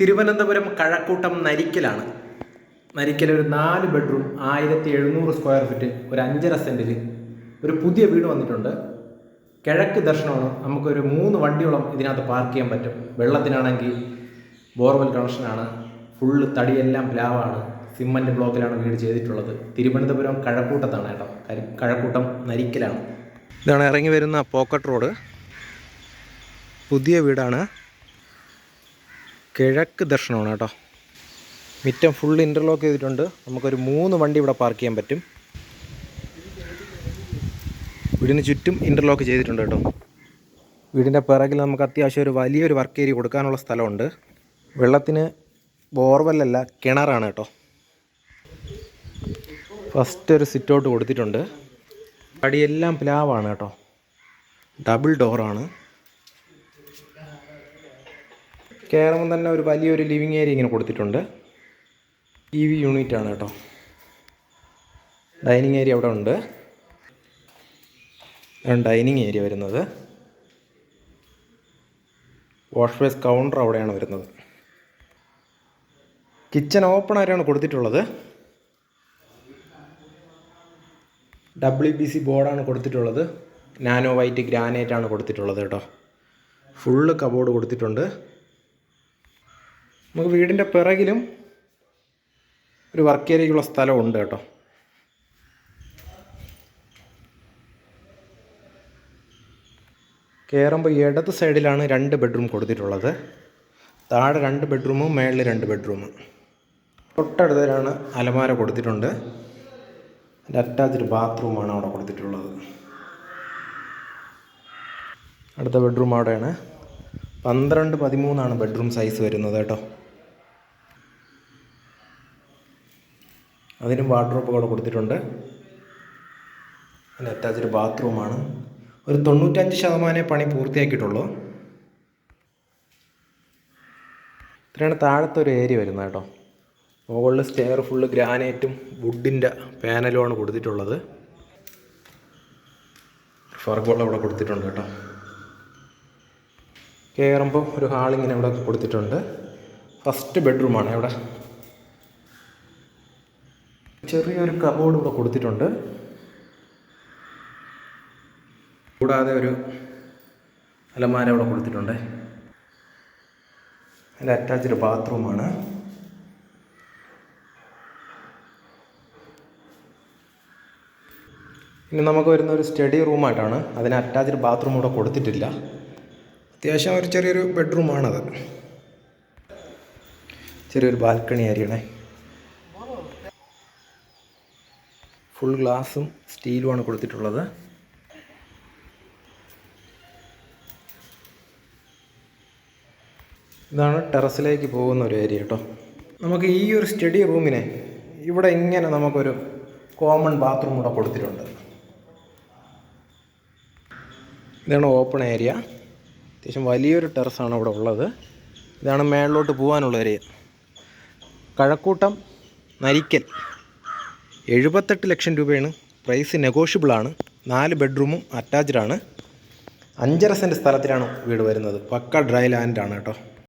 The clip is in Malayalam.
തിരുവനന്തപുരം കഴക്കൂട്ടം നരിക്കലാണ്. നരിക്കൽ ഒരു നാല് ബെഡ്റൂം ആയിരത്തി എഴുന്നൂറ് സ്ക്വയർ ഫീറ്റ് ഒരു അഞ്ചര സെന്റിൽ ഒരു പുതിയ വീട് വന്നിട്ടുണ്ട്. കിഴക്ക് ദർശനമാണ്. നമുക്കൊരു മൂന്ന് വണ്ടിയോളം ഇതിനകത്ത് പാർക്ക് ചെയ്യാൻ പറ്റും. വെള്ളത്തിനാണെങ്കിൽ ബോർവെൽ കണക്ഷനാണ്. ഫുള്ള് തടിയെല്ലാം പ്ലാവാണ്. സിമ്മന്റ് ബ്ലോക്കിലാണ് വീട് ചെയ്തിട്ടുള്ളത്. തിരുവനന്തപുരം കഴക്കൂട്ടത്താണ് കേട്ടോ. കഴക്കൂട്ടം നരിക്കലാണ്. ഇതാണ് ഇറങ്ങി വരുന്ന പോക്കറ്റ് റോഡ്. പുതിയ വീടാണ്. കിഴക്ക് ദർശനമാണ് കേട്ടോ. മിറ്റം ഫുൾ ഇന്റർലോക്ക് ചെയ്തിട്ടുണ്ട്. നമുക്കൊരു മൂന്ന് വണ്ടി ഇവിടെ പാർക്ക് ചെയ്യാൻ പറ്റും. വീടിന് ചുറ്റും ഇന്റർലോക്ക് ചെയ്തിട്ടുണ്ട് കേട്ടോ. വീടിന്റെ പിറകിൽ നമുക്ക് അത്യാവശ്യം ഒരു വലിയൊരു വർക്ക് ഏരിയ കൊടുക്കാനുള്ള സ്ഥലമുണ്ട്. വെള്ളത്തിന് ബോർവെല്ലല്ല കിണറാണ് കേട്ടോ. ഫസ്റ്റ് ഒരു സിറ്റ് ഔട്ട് കൊടുത്തിട്ടുണ്ട്. അടിയെല്ലാം പ്ലാവാണ് കേട്ടോ. ഡബിൾ ഡോറാണ് കയറുമ്പോൾ തന്നെ ഒരു വലിയൊരു ലിവിങ് ഏരിയ ഇങ്ങനെ കൊടുത്തിട്ടുണ്ട്. ടി വി യൂണിറ്റ് ആണ് കേട്ടോ. ഡൈനിങ് ഏരിയ അവിടെ ഉണ്ട്. ഡൈനിങ് ഏരിയ വരുന്നത്. വാഷ് ബേസ് കൗണ്ടർ അവിടെയാണ് വരുന്നത്. കിച്ചൺ ഓപ്പൺ ആയിട്ടാണ് കൊടുത്തിട്ടുള്ളത്. ഡബ്ല്യു ബി സി ബോർഡാണ് കൊടുത്തിട്ടുള്ളത്. നാനോ വൈറ്റ് ഗ്രാനൈറ്റ് ആണ് കൊടുത്തിട്ടുള്ളത് കേട്ടോ. ഫുള്ള് കബോർഡ് കൊടുത്തിട്ടുണ്ട്. നമുക്ക് വീടിന്റെ പിറകിലും ഒരു വർക്ക് ഏരിയയ്ക്കുള്ള സ്ഥലമുണ്ട് കേട്ടോ. കയറുമ്പോൾ ഇടത് സൈഡിലാണ് രണ്ട് ബെഡ്റൂം കൊടുത്തിട്ടുള്ളത്. താഴെ രണ്ട് ബെഡ്റൂമും മേളിൽ രണ്ട് ബെഡ്റൂമ് തൊട്ടടുത്തിലാണ് അലമാര കൊടുത്തിട്ടുണ്ട്. അതിന്റെ അറ്റാച്ച്ഡ് ബാത്റൂമാണ് അവിടെ കൊടുത്തിട്ടുള്ളത്. അടുത്ത ബെഡ്റൂം അവിടെയാണ്. പന്ത്രണ്ട് പതിമൂന്നാണ് ബെഡ്റൂം സൈസ് വരുന്നത് കേട്ടോ. അതിനും വാർഡ്രോപ്പ് അവിടെ കൊടുത്തിട്ടുണ്ട്. അതിന് അറ്റാച്ച്ഡ് ബാത്റൂമാണ് ഒരു തൊണ്ണൂറ്റഞ്ച് ശതമാനമേ പണി പൂർത്തിയാക്കിയിട്ടുള്ളൂ. ഇത്രയാണ് താഴത്തെ ഒരു ഏരിയ വരുന്നത് കേട്ടോ. മുകളിൽ സ്റ്റെയർ ഫുള്ള് ഗ്രാനൈറ്റും വുഡിന്റെ പാനലുമാണ് കൊടുത്തിട്ടുള്ളത്. ഫർഗോൾ അവിടെ കൊടുത്തിട്ടുണ്ട് കേട്ടോ. കയറുമ്പോൾ ഒരു ഹാളിങ്ങനെ ഇവിടെ കൊടുത്തിട്ടുണ്ട്. ഫസ്റ്റ് ബെഡ്റൂമാണ് ഇവിടെ. ചെറിയൊരു കബോർഡ് ഇവിടെ കൊടുത്തിട്ടുണ്ട്. കൂടാതെ ഒരു അലമാര ഇവിടെ കൊടുത്തിട്ടുണ്ട്. അതിന്റെ അറ്റാച്ച്ഡ് ബാത്റൂമാണ് ഇനി നമുക്ക് വരുന്ന ഒരു സ്റ്റഡി റൂമായിട്ടാണ് അതിന് അറ്റാച്ച്ഡ് ബാത്റൂം ഇവിടെ കൊടുത്തിട്ടില്ല. അത്യാവശ്യം ഒരു ചെറിയൊരു ബെഡ്റൂമാണത് ചെറിയൊരു ബാൽക്കണി ഏരിയണേ ഫുൾ ഗ്ലാസും സ്റ്റീലുമാണ് കൊടുത്തിട്ടുള്ളത്. ഇതാണ് ടെറസിലേക്ക് പോകുന്ന ഒരു ഏരിയ കേട്ടോ നമുക്ക് ഈ ഒരു സ്റ്റഡി റൂമിനെ ഇവിടെ ഇങ്ങനെ നമുക്കൊരു കോമൺ ബാത്റൂം കൂടെ കൊടുത്തിട്ടുണ്ട്. ഇതാണ് ഓപ്പൺ ഏരിയ അത്യാവശ്യം വലിയൊരു ടെറസാണ് ഇവിടെ ഉള്ളത്. ഇതാണ് മേളിലോട്ട് പോകാനുള്ള ഏരിയ കഴക്കൂട്ടം നരിക്കൽ. എഴുപത്തെട്ട് ലക്ഷം രൂപയാണ്. പ്രൈസ് നെഗോഷ്യബിളാണ് നാല് ബെഡ്റൂമും അറ്റാച്ച്ഡ് ആണ്. അഞ്ചര സെന്റ് സ്ഥലത്തിലാണ് വീട് വരുന്നത്. പക്ക ഡ്രൈ ലാൻഡാണ് കേട്ടോ.